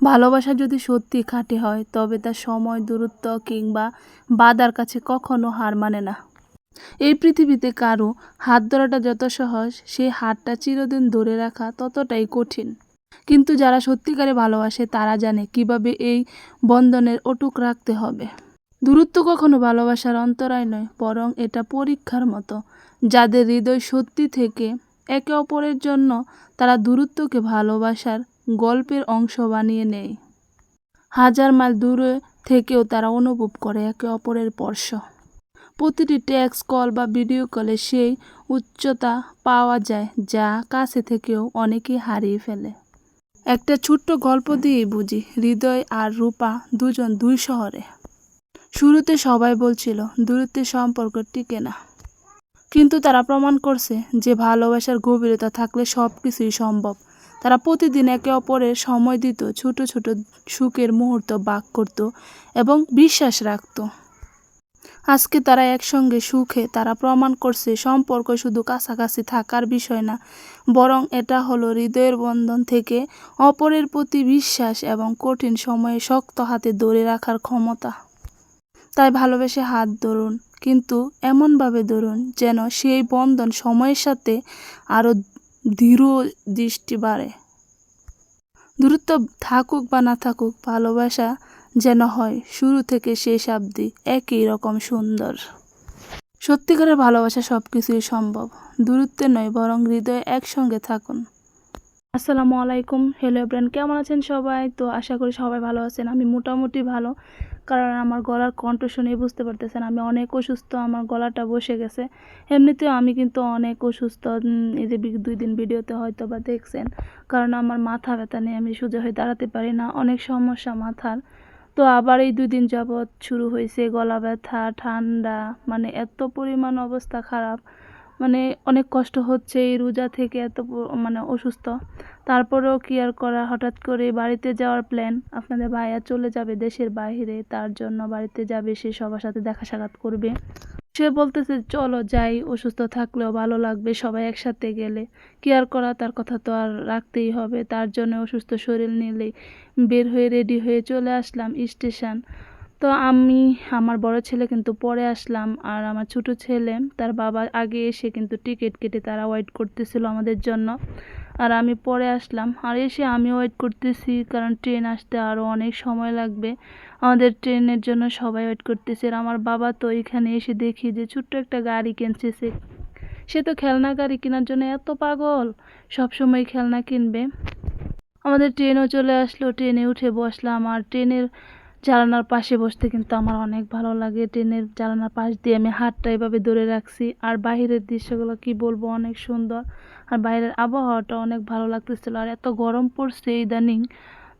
ভালোবাসা যদি সত্যি খাঁটি হয়, তবে তা সময়, দূরত্ব কিংবা বাদার কাছে কখনো হার মানে না। এই পৃথিবীতে কারও হাত ধরাটা যত সহজ সেই হাতটা চিরদিন ধরে রাখা ততটাই কঠিন। কিন্তু যারা সত্যিকারে ভালোবাসে, তারা জানে কীভাবে এই বন্ধনের অটুক রাখতে হবে। দূরত্ব কখনো ভালোবাসার অন্তরায় নয়, বরং এটা পরীক্ষার মতো। যাদের হৃদয় সত্যি থেকে একে অপরের জন্য তারা দূরত্বকে ভালোবাসার গল্পের অংশ বানিয়ে নেয়। হাজার মাইল দূরে থেকেও তারা অনুভব করে একে অপরের স্পর্শ। প্রতিটি টেক্সট কল বা ভিডিও কলে সেই উচ্চতা পাওয়া যায় যা কাছে থেকেও অনেকেই হারিয়ে ফেলে। একটা ছোট্ট গল্প দিয়েই বুঝি, হৃদয় আর রূপা দুজন দুই শহরে। শুরুতে সবাই বলছিল দূরত্বের সম্পর্ক টিকে না। কিন্তু তারা প্রমাণ করছে যে ভালোবাসার গভীরতা থাকলে সব কিছুই সম্ভব। তারা প্রতিদিন একে অপরের সময় দিত, ছোট ছোট সুখের মুহূর্ত বাক করত এবং বিশ্বাস রাখত। আজকে তারা একসঙ্গে সুখে, তারা প্রমাণ করছে সম্পর্ক শুধু কাছাকাছি থাকার বিষয় না, বরং এটা হলো হৃদয়ের বন্ধন থেকে অপরের প্রতি বিশ্বাস এবং কঠিন সময়ে শক্ত হাতে ধরে রাখার ক্ষমতা। তাই ভালোবেসে হাত ধরুন, কিন্তু এমনভাবে ধরুন যেন সেই বন্ধন সময়ের সাথে আরও দৃঢ় দৃষ্টি বাড়ে দূরত্ব থাকুক বা না থাকুক, ভালোবাসা যেন হয়, শুরু থেকে শেষ অবধি একই রকম সুন্দর। সত্যিকারের ভালোবাসা সব কিছুই সম্ভব। দূরত্বে নয়, বরং হৃদয়ে একসঙ্গে থাকুন। আসসালামু আলাইকুম। হ্যালো ব্রেন কেমন আছেন সবাই? তো আশা করি সবাই ভালো আছেন। আমি মোটামুটি ভালো। কারণ আমার গলার কণ্ঠ শুনেই বুঝতে পারতেছেন, আমি অনেক অসুস্থ, আমার গলাটা বসে গেছে। এমনিতেও আমি কিন্তু অনেক অসুস্থ এই যে দুই দিন ভিডিওতে হয়তো বা দেখছেন, কারণ আমার মাথা ব্যথা নিয়ে আমি সোজা হয়ে দাঁড়াতে পারি না, অনেক সমস্যা মাথার। তো আবার এই দুই দিন যাবৎ শুরু হয়েছে গলা ব্যথা, ঠান্ডা মানে এত পরিমাণ অবস্থা খারাপ। মানে অনেক কষ্ট হচ্ছে এই রোজা থেকে এত মানে অসুস্থ। তারপরেও কি আর করা হঠাৎ করে বাড়িতে যাওয়ার প্ল্যান আপনাদের ভাইয়া চলে যাবে দেশের বাইরে তার জন্য বাড়িতে যাবে, সে সবার সাথে দেখা সাক্ষাৎ করবে। সে বলতেছে, চলো যাই, অসুস্থ থাকলেও ভালো লাগবে, সবাই একসাথে গেলে। কি আর করা তার কথা তো আর রাখতেই হবে, তার জন্য অসুস্থ শরীর নিলে বের হয়ে রেডি হয়ে চলে আসলাম স্টেশন তো আমি, আমার বড় ছেলে কিন্তু পরে আসলাম আর আমার ছোট ছেলে, তার বাবা আগে এসে কিন্তু টিকিট কেটে তারা ওয়েট করতেছিল আমাদের জন্য। আর আমি পরে আসলাম, আর এসে আমি ওয়েট করতেছি, কারণ ট্রেন আসতে আরও অনেক সময় লাগবে। আমাদের ট্রেনের জন্য সবাই ওয়েট করতেছে, আর আমার বাবা তো এখানে এসে দেখি যে ছোট্ট একটা গাড়ি কিনছে সে সে তো খেলনা গাড়ি কেনার জন্য এত পাগল, সব সময় খেলনা কিনবে। আমাদের ট্রেনও চলে আসলো ট্রেনে উঠে বসলাম, আর ট্রেনের জানালার পাশে বসতে কিন্তু আমার অনেক ভালো লাগে। ট্রেনের জানালার পাশ দিয়ে আমি হাতটা এভাবে ধরে রাখছি। আর বাইরের দৃশ্যগুলো কি বলব, অনেক সুন্দর। আর বাইরের আবহাওয়াটা অনেক ভালো লাগতেছিল। আর এত গরম পড়ছে ইদানিং,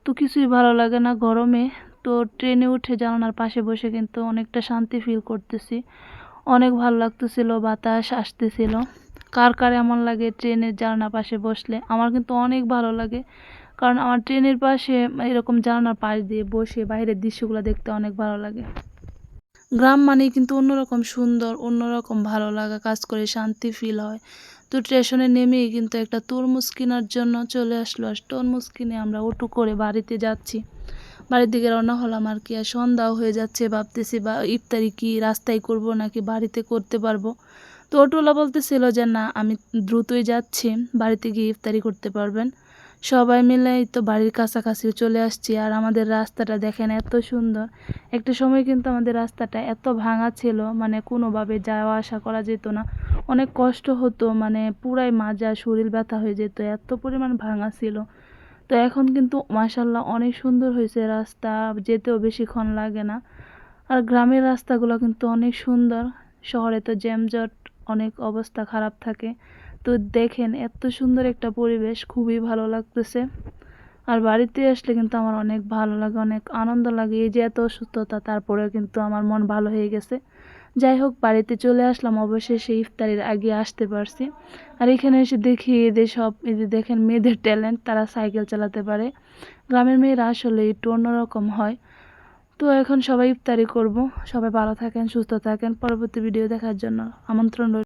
তো কিছুই ভালো লাগে না গরমে। তো ট্রেনে উঠে জানালার পাশে বসে কিন্তু অনেকটা শান্তি ফিল করতেছি। অনেক ভালো লাগতেছিল, বাতাস আসতেছিল। কার কার এমন লাগে ট্রেনের জানালার পাশে বসলে? আমার কিন্তু অনেক ভালো লাগে। কারণ আমার ট্রেনের পাশে এরকম জানালার পাশ দিয়ে বসে বাইরের দৃশ্যগুলো দেখতে অনেক ভালো লাগে। গ্রাম মানেই কিন্তু অন্যরকম সুন্দর, অন্যরকম ভালো লাগা, কাজ করে শান্তি ফিল হয়। তো স্টেশনে নেমেই কিন্তু একটা তরমুজ কেনার জন্য চলে আসলো আর তরমুজ কিনে আমরা অটো করে বাড়িতে যাচ্ছি। বাড়ির দিকে রওনা হলাম আর কি, আর সন্ধ্যাও হয়ে যাচ্ছে, ভাবতেছি বা ইফতারি কি রাস্তায় করব নাকি বাড়িতে করতে পারব। তো অটোওয়ালা বলতেছিল যে, না, আমি দ্রুতই যাচ্ছি, বাড়িতে গিয়ে ইফতারি করতে পারবেন। সবাই মিলে তো বাড়ির কাছাকাছি চলে আসছি। আর আমাদের রাস্তাটা দেখেন এত সুন্দর। একটা সময় কিন্তু আমাদের রাস্তাটা এত ভাঙা ছিল মানে কোনোভাবে যাওয়া আসা করা যেত না। অনেক কষ্ট হতো মানে পুরাই মাজা, শরীর ব্যথা হয়ে যেত, এত পরিমাণ ভাঙা ছিল। তো এখন কিন্তু মাসাল্লাহ অনেক সুন্দর হয়েছে রাস্তা, যেতেও বেশিক্ষণ লাগে না। আর গ্রামের রাস্তাগুলো কিন্তু অনেক সুন্দর। শহরে তো জ্যামজট, অনেক অবস্থা খারাপ থাকে। তো দেখেন, এত সুন্দর একটা পরিবেশ, খুবই ভালো লাগতেছে। আর বাড়িতে আসলে কিন্তু আমার অনেক ভালো লাগে, অনেক আনন্দ লাগে। এই যে এত অসুস্থতা, তারপরেও কিন্তু আমার মন ভালো হয়ে গেছে। যাই হোক, বাড়িতে চলে আসলাম, অবশেষে ইফতারির আগে আসতে পারছি। আর এখানে এসে দেখি এদের সব এদের দেখেন মেয়েদের ট্যালেন্ট, তারা সাইকেল চালাতে পারে। গ্রামের মেয়েরা আসলে একটু অন্যরকম হয়। তো এখন সবাই ইফতারি করব। সবাই ভালো থাকেন, সুস্থ থাকেন। পরবর্তী ভিডিও দেখার জন্য আমন্ত্রণ